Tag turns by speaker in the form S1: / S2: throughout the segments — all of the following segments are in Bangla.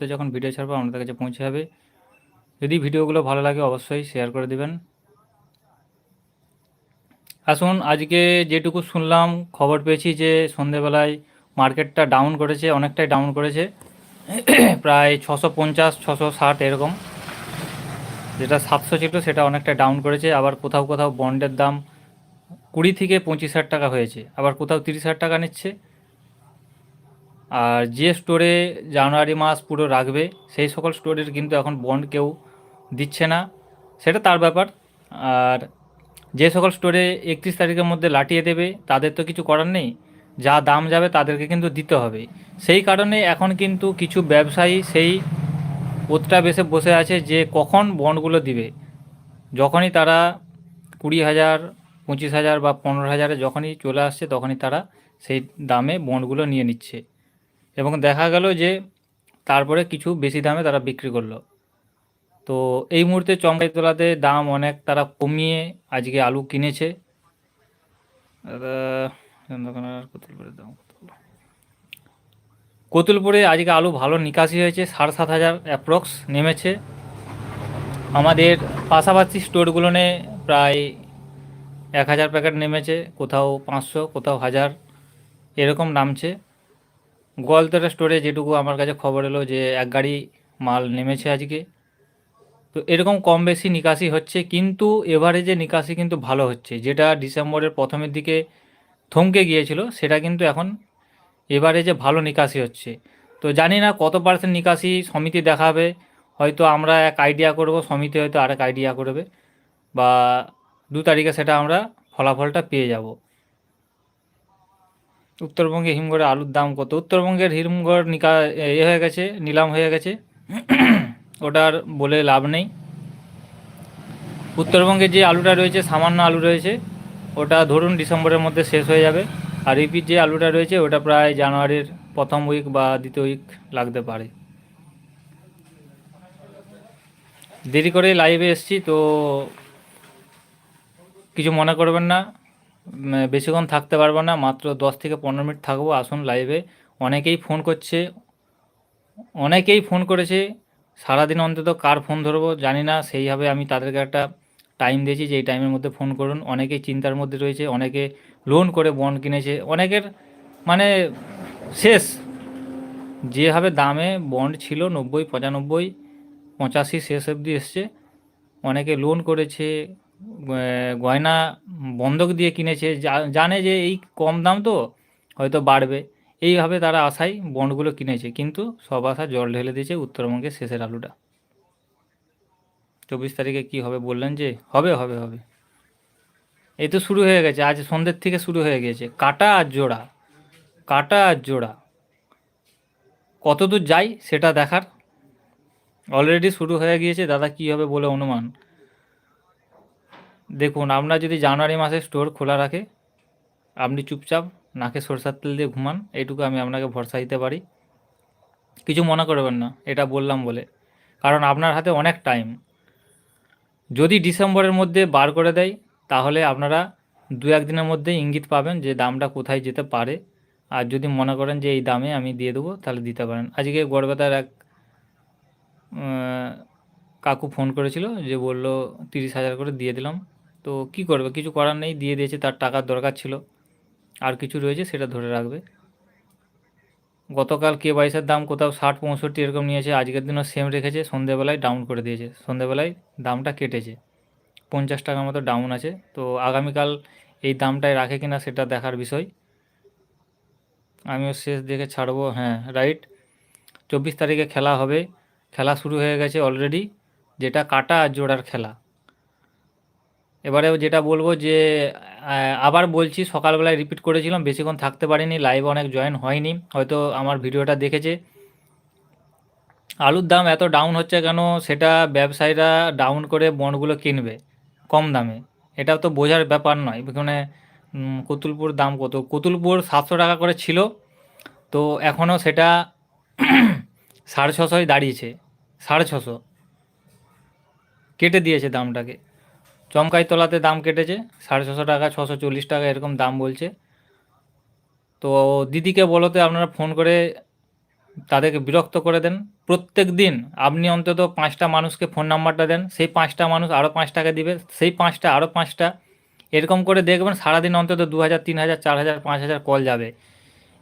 S1: তো যখন ভিডিও ছাড়বো আপনাদের কাছে পৌঁছে যাবে। যদি ভিডিওগুলো ভালো লাগে, অবশ্যই শেয়ার করে দিবেন। আসুন, আজকে যেটুকু শুনলাম, খবর পেয়েছি যে সন্ধেবেলায় মার্কেটটা ডাউন করেছে, অনেকটাই ডাউন করেছে। প্রায় ছশো পঞ্চাশ, ছশো ষাট এরকম। যেটা সাতশো ছিল, সেটা অনেকটা ডাউন করেছে। আবার কোথাও কোথাও বন্ডের দাম কুড়ি থেকে পঁচিশ হাজার টাকা হয়েছে। আবার কোথাও তিরিশ হাজার টাকা নিচ্ছে। আর যে স্টোরে জানুয়ারি মাস পুরো রাখবে, সেই সকল স্টোরের কিন্তু এখন বন্ড কেউ দিচ্ছে না। সেটা তার ব্যাপার। আর যে সকল স্টোরে একত্রিশ তারিখের মধ্যে লাটিয়ে দেবে, তাদের তো কিছু করার নেই। যা দাম যাবে, তাদেরকে কিন্তু দিতে হবে। সেই কারণে এখন কিন্তু কিছু ব্যবসায়ী সেই ওতটা বেসে বসে আছে যে কখন বন্ডগুলো দিবে। যখনই তারা কুড়ি হাজার, পঁচিশ হাজার বা পনেরো হাজারে যখনই চলে আসছে, তখনই তারা সেই দামে বন্ডগুলো নিয়ে নিচ্ছে। এবং দেখা গেল যে তারপরে কিছু বেশি দামে তারা বিক্রি করল। তো এই মুহূর্তে চমকাই তোলাতে দাম অনেক তারা কমিয়ে আজকে আলু কিনেছে। কতুলপুরে আজকে আলু ভালো নিকাশি হয়েছে, সাড়ে সাত হাজার অ্যাপ্রক্স নেমেছে। আমাদের পাশাপাশি স্টোরগুলোনে প্রায় এক হাজার প্যাকেট নেমেছে, কোথাও পাঁচশো, কোথাও হাজার, এরকম নামছে। গোয়ালতরা স্টোরে যেটুকু আমার কাছে খবর এলো যে এক গাড়ি মাল নেমেছে আজকে। তো এরকম কম বেশি নিকাশি হচ্ছে, কিন্তু এভারেজে নিকাশি কিন্তু ভালো হচ্ছে। যেটা ডিসেম্বরের প্রথমের দিকে থমকে গিয়েছিল, সেটা কিন্তু এখন এভারেজে ভালো নিকাশি হচ্ছে। তো জানি না কত পার্সেন্ট নিকাশি সমিতি দেখাবে, হয়তো আমরা এক আইডিয়া করব, সমিতি হয়তো আরেক আইডিয়া করবে, বা দু তারিখে সেটা আমরা ফলাফলটা পেয়ে যাব। উত্তরবঙ্গে হিমঘরে আলুর দাম কত? উত্তরবঙ্গের হিমঘর নিকা এ হয়ে গেছে, নিলাম হয়ে গেছে। ওটার বলে লাভ নেই। উত্তরবঙ্গে যে আলুটা রয়েছে, সামান্য আলু রয়েছে, ওটা ধরুন ডিসেম্বরের মধ্যে শেষ হয়ে যাবে। আর রিপিট যে আলুটা রয়েছে, ওটা প্রায় জানুয়ারির প্রথম উইক বা দ্বিতীয় উইক লাগতে পারে। দেরি করে লাইভে এসছি, তো কিছু মনে করবেন না। বেশিক্ষণ থাকতে পারব না, মাত্র দশ থেকে পনেরো মিনিট থাকব আসুন লাইভে অনেকেই ফোন করছে, অনেকেই ফোন করেছে, সারাদিন অন্তত কার ফোন ধরবো জানি না, সেইভাবে আমি তাদেরকে একটা টাইম দিয়েছি যে এই টাইমের মধ্যে ফোন করুন। অনেকেই চিন্তার মধ্যে রয়েছে, অনেকে লোন করে বন্ড কিনেছে, অনেকের মানে শেষ। যেভাবে দামে বন্ড ছিল নব্বই, পঁচানব্বই, পঁচাশি শেষ অবধি এসছে, অনেকে লোন করেছে গয়না বন্ধক দিয়ে কিনেছে জানে যে এই কম দাম তো, হয়তো বাড়বে। এইভাবে তারা আশায় বন্ডগুলো কিনেছে, কিন্তু সব আশা জল ঢেলে দিয়েছে উত্তরবঙ্গের শেষের আলুটা। চব্বিশ তারিখে কি হবে বললেন যে, হবে হবে হবে। এই তো শুরু হয়ে গেছে, আজ সন্ধ্যের থেকে শুরু হয়ে গেছে। কাটা আর জোড়া, কাটা আর জোড়া। কতদূর যাই সেটা দেখার। অলরেডি শুরু হয়ে গিয়েছে, দাদা কী হবে বলে অনুমান। দেখুন আপনার যদি জানুয়ারি মাসে স্টোর খোলা রাখে, আপনি চুপচাপ নাকে সরষার তেল দিয়ে ঘুমান, এইটুকু আমি আপনাকে ভরসা দিতে পারি। কিছু মনে করবেন না, এটা বললাম বলে। কারণ আপনার হাতে অনেক টাইম যদি ডিসেম্বরের মধ্যে বার করে দেয়, তাহলে আপনারা দু একদিনের মধ্যে ইঙ্গিত পাবেন যে দামটা কোথায় যেতে পারে। আর যদি মনে করেন যে এই দামে আমি দিয়ে দেবো, তাহলে দিতে পারেন। আজকে গড়বেতার এক কাকু ফোন করেছিল যে বলল তিরিশ হাজার করে দিয়ে দিলাম। তো কি করবে? কিছু করার নেই, দিয়ে দিয়েছে, তার টাকার দরকার ছিল। আর কিছু রয়েছে, সেটা ধরে রাখবে। গতকাল কে বাইশের দাম কোথাও ষাট, পঁয়ষট্টি এরকম নিয়েছে, আজকের দিনও সেম রেখেছে, সন্ধেবেলায় ডাউন করে দিয়েছে। সন্ধেবেলায় দামটা কেটেছে। পঞ্চাশ টাকার মতো ডাউন আছে। তো আগামীকাল এই দামটায় রাখে কিনা সেটা দেখার বিষয়। আমিও শেষ দেখে ছাড়বো হ্যাঁ রাইট চব্বিশ তারিখে খেলা হবে। খেলা শুরু হয়ে গেছে অলরেডি যেটা কাটা আর জোড়ার খেলা। এবারে যেটা বলব যে আবার বলছি, সকালবেলায় রিপিট করেছিলাম, বেশিক্ষণ থাকতে পারিনি লাইভ অনেক জয়েন হয়নি, হয়তো আমার ভিডিওটা দেখেছে। আলুর দাম এত ডাউন হচ্ছে কেন, সেটা ব্যবসায়ীরা ডাউন করে বন্ডগুলো কিনবে, কম দামে। এটা তো বোঝার ব্যাপার নয়, এখানে কতুলপুর দাম কত? কতুলপুর সাতশো টাকা করে ছিল, তো এখনও সেটা সাড়ে ছশোয় দাঁড়িয়েছে, সাড়ে ছশো। কেটে দিয়েছে দামটাকে। চমকাই তলাতে দাম কেটেছে, সাড়ে ছশো টাকা, ছশো চল্লিশ টাকা এরকম দাম বলছে। তো দিদিকে বলতে আপনারা ফোন করে তাদেরকে বিরক্ত করে দেন। প্রত্যেক দিন আপনি অন্তত পাঁচটা মানুষকে ফোন নাম্বারটা দেন, সেই পাঁচটা মানুষ আরও পাঁচ টাকা দিবে, সেই পাঁচটা আরও পাঁচটা। এরকম করে দেখবেন সারাদিন অন্তত দু হাজার, তিন হাজার, চার হাজার, পাঁচ হাজার কল যাবে।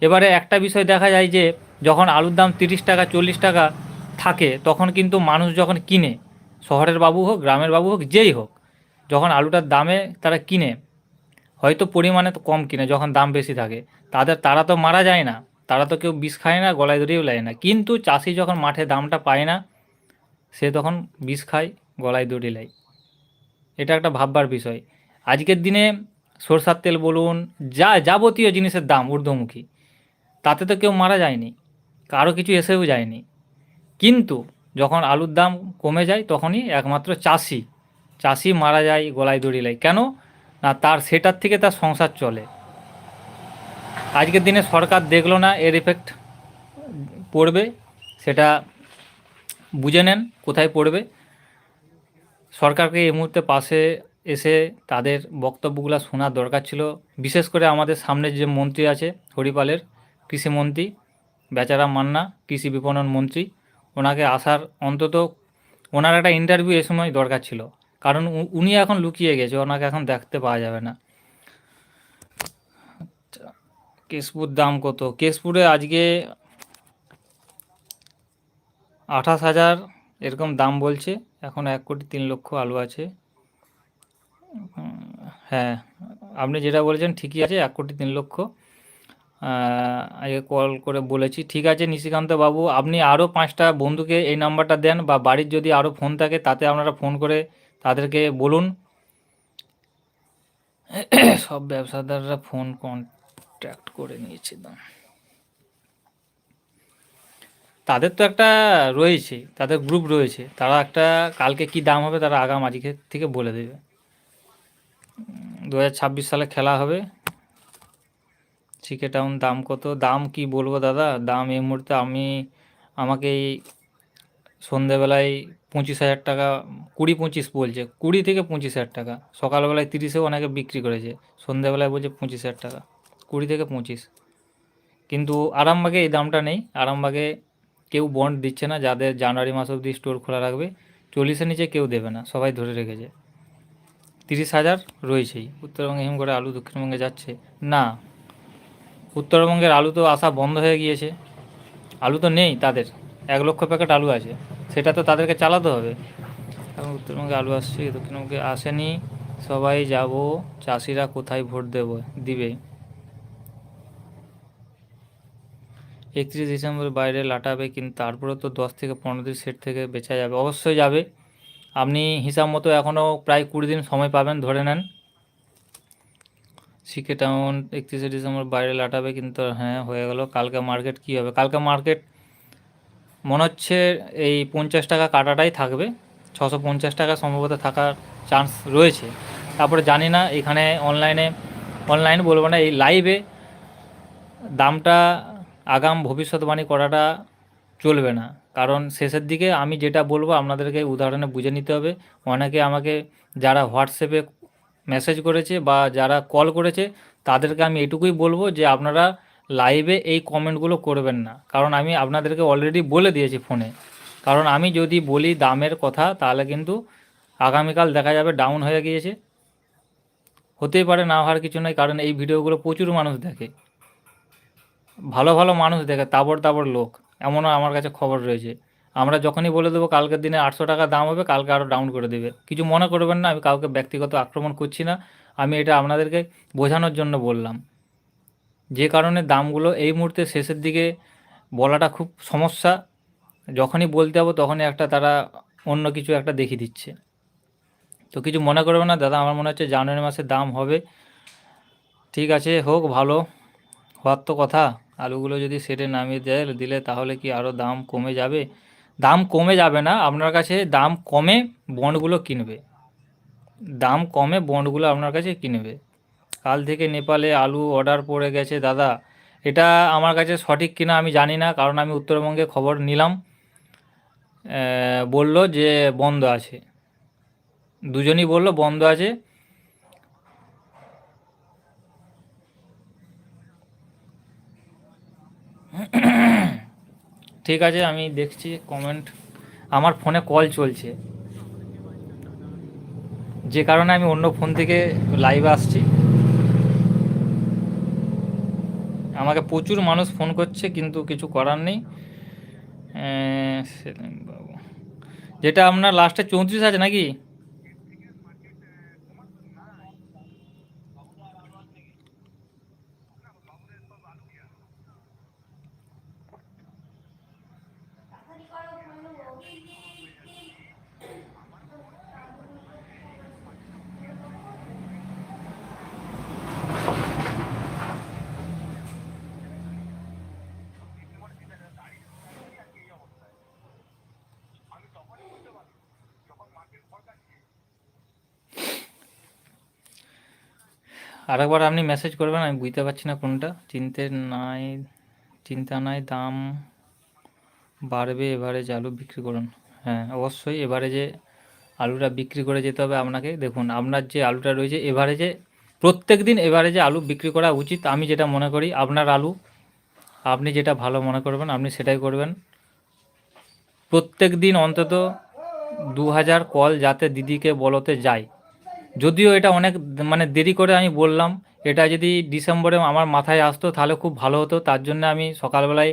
S1: এবারে একটা বিষয় দেখা যায় যে, যখন আলুর দাম তিরিশ টাকা, চল্লিশ টাকা থাকে, তখন কিন্তু মানুষ যখন কিনে, শহরের বাবু হোক, গ্রামের বাবু হোক, যেই হোক যখন আলুটার দামে তারা কিনে, হয়তো পরিমাণে তো কম কিনে, যখন দাম বেশি থাকে, তাদের, তারা তো মারা যায় না, তারা তো কেউ বিষ খায় না, গলায় ধরিয়েও নেয় না। কিন্তু চাষি যখন মাঠে দামটা পায় না, সে তখন বিষ খায়, গলায় দড়ি নেয় এটা একটা ভাববার বিষয়। আজকের দিনে সরষার তেল বলুন, যা যাবতীয় জিনিসের দাম ঊর্ধ্বমুখী, তাতে তো কেউ মারা যায়নি, কারও কিছু এসেও যায়নি। কিন্তু যখন আলুর দাম কমে যায়, তখনই একমাত্র চাষি চাষি মারা যায়, গলায় দড়ি লাই কেন? না, তার সেটার থেকে তার সংসার চলে। আজকের দিনে সরকার দেখল না এর এফেক্ট পড়বে, সেটা বুঝে নেন কোথায় পড়বে। সরকারকে এই মুহূর্তে পাশে এসে তাদের বক্তব্যগুলো শোনার দরকার ছিল। বিশেষ করে আমাদের সামনে যে মন্ত্রী আছে, হরিপালের কৃষিমন্ত্রী বেচারা মান্না, কৃষি বিপণন মন্ত্রী, ওনাকে আসার অন্তত, ওনার একটা ইন্টারভিউ এ সময় দরকার ছিল। কারণ উনি এখন লুকিয়ে গেছে ওনাকে এখন দেখতে পাওয়া যাবে না। আচ্ছা, কেশপুর দাম কত? কেশপুরে আজকে আঠাশ হাজার এরকম দাম বলছে এখন এক কোটি তিন লক্ষ আলু আছে। হ্যাঁ আপনি যেটা বলেছেন ঠিকই আছে এক কোটি তিন লক্ষ। আগে কল করে বলেছি ঠিক আছে নিশিকান্ত বাবু আপনি আরও পাঁচটা বন্ধুকে এই নাম্বারটা দেন বা বাড়ির যদি আরও ফোন থাকে তাতে আপনারা ফোন করে তাদেরকে বলুন। সব ব্যবসাদাররা ফোন কন্ট্যাক্ট করে নিয়েছে দাম তাদের তো একটা রয়েছে, তাদের গ্রুপ রয়েছে। তারা একটা কালকে কি দাম হবে তারা আগাম আজকে থেকে বলে দেবে। দু হাজার ছাব্বিশ সালে খেলা হবে। চিকে টাউন দাম কত? দাম কি বলব দাদা? দাম এই মুহূর্তে আমি, আমাকে সন্ধেবেলায় পঁচিশ হাজার টাকা, কুড়ি পঁচিশ বলছে, কুড়ি থেকে পঁচিশ হাজার টাকা। সকালবেলায় তিরিশেও অনেকে বিক্রি করেছে, সন্ধেবেলায় বলছে পঁচিশ হাজার টাকা, কুড়ি থেকে পঁচিশ। কিন্তু আরামবাগে এই দামটা নেই, আরামবাগে কেউ বন্ড দিচ্ছে না, যাদের জানুয়ারি মাস অবধি স্টোর খোলা রাখবে, চল্লিশের নিচে কেউ দেবে না, সবাই ধরে রেখেছে। তিরিশ হাজার রয়েছেই, উত্তরবঙ্গে হিম করে আলু দক্ষিণবঙ্গে যাচ্ছে। না, উত্তরবঙ্গের আলু তো আসা বন্ধ হয়ে গিয়েছে, আলু তো নেই তাদের। এক লক্ষ প্যাকেট আলু আছে, সেটা তো তাদেরকে চালাতে হবে। এখন উত্তরবঙ্গে আলু আসছে, দক্ষিণবঙ্গে আসেনি। সবাই যাব, চাষিরা কোথায় ভোট দেব, দিবে। একত্রিশ ডিসেম্বর বাইরে লাটাবে, কিন্তু তারপরে তো দশ থেকে পনেরো দিন সেট থেকে বেচা যাবে, অবশ্যই যাবে। আপনি হিসাব মতো এখনও প্রায় কুড়ি দিন সময় পাবেন, ধরে নেন। সিকে টাউন একত্রিশে ডিসেম্বর বাইরে লাটাবে, কিন্তু হ্যাঁ হয়ে গেল। কালকে মার্কেট কী হবে? কালকে মার্কেট মনে হচ্ছে এই পঞ্চাশ টাকা কাটাটাই থাকবে। ছশো পঞ্চাশ টাকা সম্ভবত থাকার চান্স রয়েছে। তারপরে জানি না, এখানে অনলাইনে অনলাইন বলব না, এই লাইভে দামটা আগাম ভবিষ্যৎবাণী করাটা চলবে না। কারণ শেষের দিকে আমি যেটা বলব, আপনাদেরকে উদাহরণে বুঝে নিতে হবে। অনেকে আমাকে যারা হোয়াটসঅ্যাপে মেসেজ করেছে বা যারা কল করেছে, তাদেরকে আমি এটুকুই বলব যে আপনারা লাইভে এই কমেন্টগুলো করবেন না। কারণ আমি আপনাদেরকে অলরেডি বলে দিয়েছি ফোনে কারণ আমি যদি বলি দামের কথা, তাহলে কিন্তু আগামীকাল দেখা যাবে ডাউন হয়ে গিয়েছে। হতেই পারে না হওয়ার কিছু নয় কারণ এই ভিডিওগুলো প্রচুর মানুষ দেখে। ভালো ভালো মানুষ দেখে, তাবড় তাবড় লোক। এমনও আমার কাছে খবর রয়েছে। আমরা যখনই বলে দেবো কালকের দিনে আটশো টাকা দাম হবে, কালকে আরও ডাউন করে দেবে। কিছু মনে করবেন না, আমি কাউকে ব্যক্তিগত আক্রমণ করছি না। আমি এটা আপনাদেরকে বোঝানোর জন্য বললাম। যে কারণে দামগুলো এই মুহূর্তে শেষের দিকে বলাটা খুব সমস্যা। যখনই বলতে যাব তখনই একটা তারা অন্য কিছু একটা দেখিয়ে দিচ্ছে। তো কিছু মনে করবে না দাদা, আমার মনে হচ্ছে জানুয়ারি মাসে দাম হবে। ঠিক আছে, হোক, ভালো। হওয়ার তো কথা। আলুগুলো যদি সেটে নামিয়ে দেয়, দিলে তাহলে কি আরও দাম কমে যাবে? দাম কমে যাবে না, আপনার কাছে দাম কমে বন্ডগুলো কিনবে। দাম কমে বন্ডগুলো আপনার কাছে কিনবে। কাল থেকে নেপালে আলু অর্ডার পড়ে গেছে, দাদা। এটা আমার কাছে সঠিক কিনা আমি জানি না, কারণ আমি উত্তরবঙ্গে খবর নিলাম। বলল যে বন্ধ আছে। দুজনই বলল বন্ধ আছে। ঠিক আছে, আমি দেখছি কমেন্ট আমার ফোনে কল চলছে। যে কারণে আমি অন্য ফোন থেকে লাইভে আসছি। আমাকে প্রচুর মানুষ ফোন করছে, কিন্তু কিছু করার নেই। সেলিম বাবু। যেটা আপনার লাস্টে চৌত্রিশ আছে নাকি? আরেকবার আপনি মেসেজ করবেন, আমি বুঝতে পারছি না কোনটা। চিনতে নাই, চিন্তা নাই, দাম বাড়বে, এবারে যে আলু বিক্রি করুন। হ্যাঁ অবশ্যই এবারে যে আলুটা বিক্রি করে যেতে হবে আপনাকে, দেখুন আপনার যে আলুটা রয়েছে, এবারে যে প্রত্যেক দিন এবারে যে আলু বিক্রি করা উচিত, আমি যেটা মনে করি, আপনার আলু আপনি যেটা ভালো মনে করবেন, আপনি সেটাই করবেন। প্রত্যেক দিন অন্তত দু হাজার কল যাতে দিদিকে বলতে যায়। যদিও এটা অনেক মানে দেরি করে আমি বললাম, এটা যদি ডিসেম্বরে আমার মাথায় আসতো তাহলে খুব ভালো হতো। তার জন্য আমি সকালবেলায়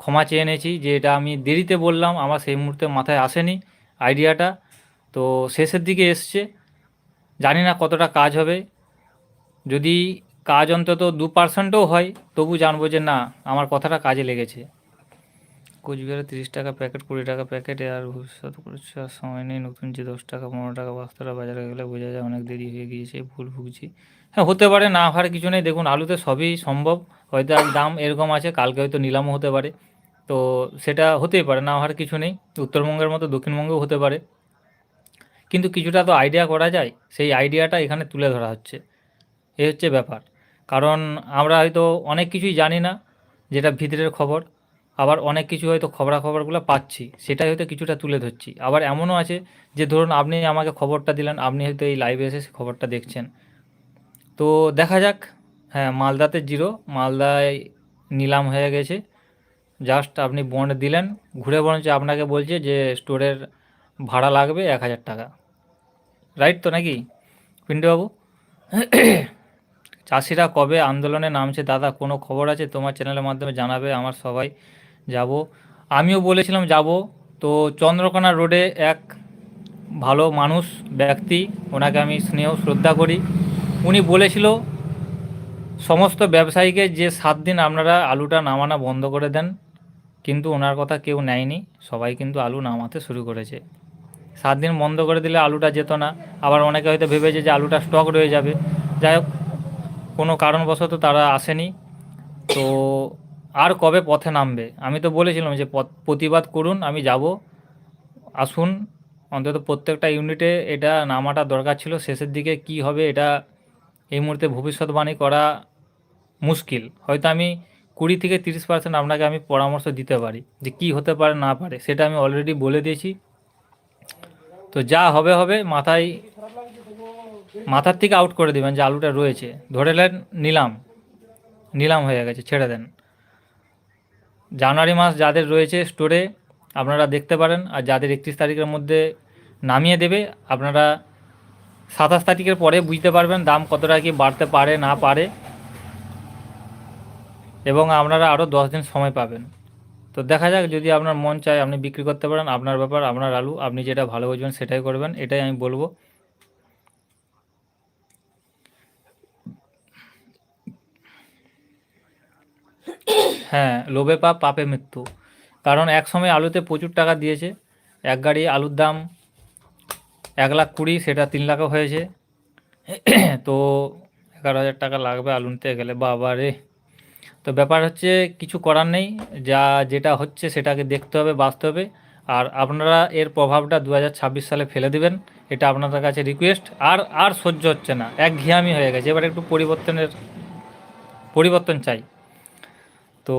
S1: ক্ষমা চেয়ে এনেছি যে এটা আমি দেরিতে বললাম, আমার সেই মুহূর্তে মাথায় আসেনি আইডিয়াটা। তো শেষের দিকে এসছে, জানি না কতটা কাজ হবে। যদি কাজ অন্তত দু পার্সেন্টও হয়, তবু জানব যে না, আমার কথাটা কাজে লেগেছে। কোচবিহারে তিরিশ টাকা প্যাকেট, কুড়ি টাকা প্যাকেটে, আর ভবিষ্যৎ আর সময় নেই। নতুন যে দশ টাকা, পনেরো টাকা বাস্তারা বাজারে গেলে বোঝা যায় অনেক দেরি হয়ে গিয়েছে ভুল ভুগছি। হ্যাঁ হতে পারে, না হওয়ার কিছু নেই। দেখুন, আলুতে সবই সম্ভব। হয়তো দাম এরকম আছে, কালকে হয়তো নিলামও হতে পারে। তো সেটা হতেই পারে, না হওয়ার কিছু নেই। উত্তরবঙ্গের মতো দক্ষিণবঙ্গেও হতে পারে। কিন্তু কিছুটা তো আইডিয়া করা যায়। সেই আইডিয়াটা এখানে তুলে ধরা হচ্ছে। এই হচ্ছে ব্যাপার। কারণ আমরা হয়তো অনেক কিছুই জানি না, যেটা ভিতরের খবর। আবার অনেক কিছু হয়তো খবরাখবরগুলো পাচ্ছি, সেটাই হয়তো কিছুটা তুলে ধরছি। আবার এমনও আছে যে ধরুন আপনি আমাকে খবরটা দিলেন, আপনি হয়তো এই লাইভে এসে খবরটা দেখছেন। তো দেখা যাক হ্যাঁ মালদাতে জিরো, মালদায় নিলাম হয়ে গেছে। জাস্ট আপনি বন্ড দিলেন, ঘুরে বরঞ্চ আপনাকে বলছে যে স্টোরের ভাড়া লাগবে এক হাজার টাকা। রাইট তো নাকি, পিন্টুবাবু? চাষিরা কবে আন্দোলনে নামছে দাদা, কোনো খবর আছে? তোমার চ্যানেলের মাধ্যমে জানাবে আমার সবাই। যাব। আমিও বলেছিলাম যাব। তো চন্দ্রকোনা রোডে এক ভালো মানুষ, ব্যক্তি, ওনাকে আমি স্নেহ, শ্রদ্ধা করি। উনি বলেছিল, সমস্ত ব্যবসায়ীকে যে সাত দিন আপনারা আলুটা নামানো বন্ধ করে দেন, কিন্তু ওনার কথা কেউ নেয়নি। সবাই কিন্তু আলু নামাতে শুরু করেছে। সাত দিন বন্ধ করে দিলে আলুটা যেত না। আবার অনেকে হয়তো ভেবেছে যে আলুটা স্টক রয়ে যাবে। যাই হোক, কোনো কারণবশত তারা আসেনি। তো আর কবে পথে নামবে? আমি তো বলেছিলাম যে প্রতিবাদ করুন, আমি যাব। আসুন, অন্তত প্রত্যেকটা ইউনিটে এটা নামাটা দরকার ছিল। শেষের দিকে কি হবে এটা এই মুহূর্তে ভবিষ্যৎবাণী করা মুশকিল। হয়তো আমি কুড়ি থেকে তিরিশ পার্সেন্ট আপনাকে আমি পরামর্শ দিতে পারি যে কি হতে পারে, না পারে, সেটা আমি অলরেডি বলে দিয়েছি। তো যা হবে হবে, মাথায়, মাথার থেকে আউট করে দেবেন যে আলুটা রয়েছে। ধরে নেন, নিলাম নিলাম হয়ে গেছে, ছেড়ে দেন। জানুয়ারি মাস যাদের রয়েছে স্টোরে আপনারা দেখতে পারেন আর যাদের একত্রিশ তারিখের মধ্যে নামিয়ে দেবে, আপনারা সাতাশ তারিখের পরে বুঝতে পারবেন দাম কতটা কি বাড়তে পারে, না পারে এবং আপনারা আরও দশ দিন সময় পাবেন। তো দেখা যাক যদি আপনার মন চায় আপনি বিক্রি করতে পারেন, আপনার ব্যাপার, আপনার আলু, আপনি যেটা ভালো বুঝবেন সেটাই করবেন, এটাই আমি বলব। হ্যাঁ লোভে পাপ, পাপে মৃত্যু। কারণ এক সময় আলুতে প্রচুর টাকা দিয়েছে। এক গাড়ি আলুর দাম এক লাখ কুড়ি, সেটা তিন লাখও হয়েছে। তো এগারো হাজার টাকা লাগবে আলু নিতে গেলে। বাবা রে। তো ব্যাপার হচ্ছে কিছু করার নেই। যা যেটা হচ্ছে সেটাকে দেখতে হবে, বাঁচতে হবে। আর আপনারা এর প্রভাবটা দু হাজার ছাব্বিশ সালে ফেলে দিবেন। এটা আপনাদের কাছে রিকোয়েস্ট আর আর সহ্য হচ্ছে না। এক ঘিয়ামি হয়ে গেছে। এবার একটু পরিবর্তনের, পরিবর্তন চাই। তো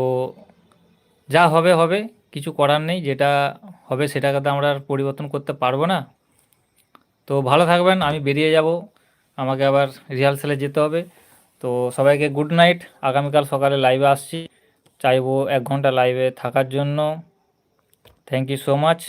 S1: যা হবে হবে। কিছু করার নেই। যেটা হবে সেটাকে তো আমরা আর পরিবর্তন করতে পারব না। তো ভালো থাকবেন। আমি বেরিয়ে যাব। আমাকে আবার রিহার্সালে যেতে হবে। তো সবাইকে গুড নাইট। আগামীকাল সকালে লাইভে আসছি। চাইব এক ঘণ্টা লাইভে থাকার জন্য। Thank you so much.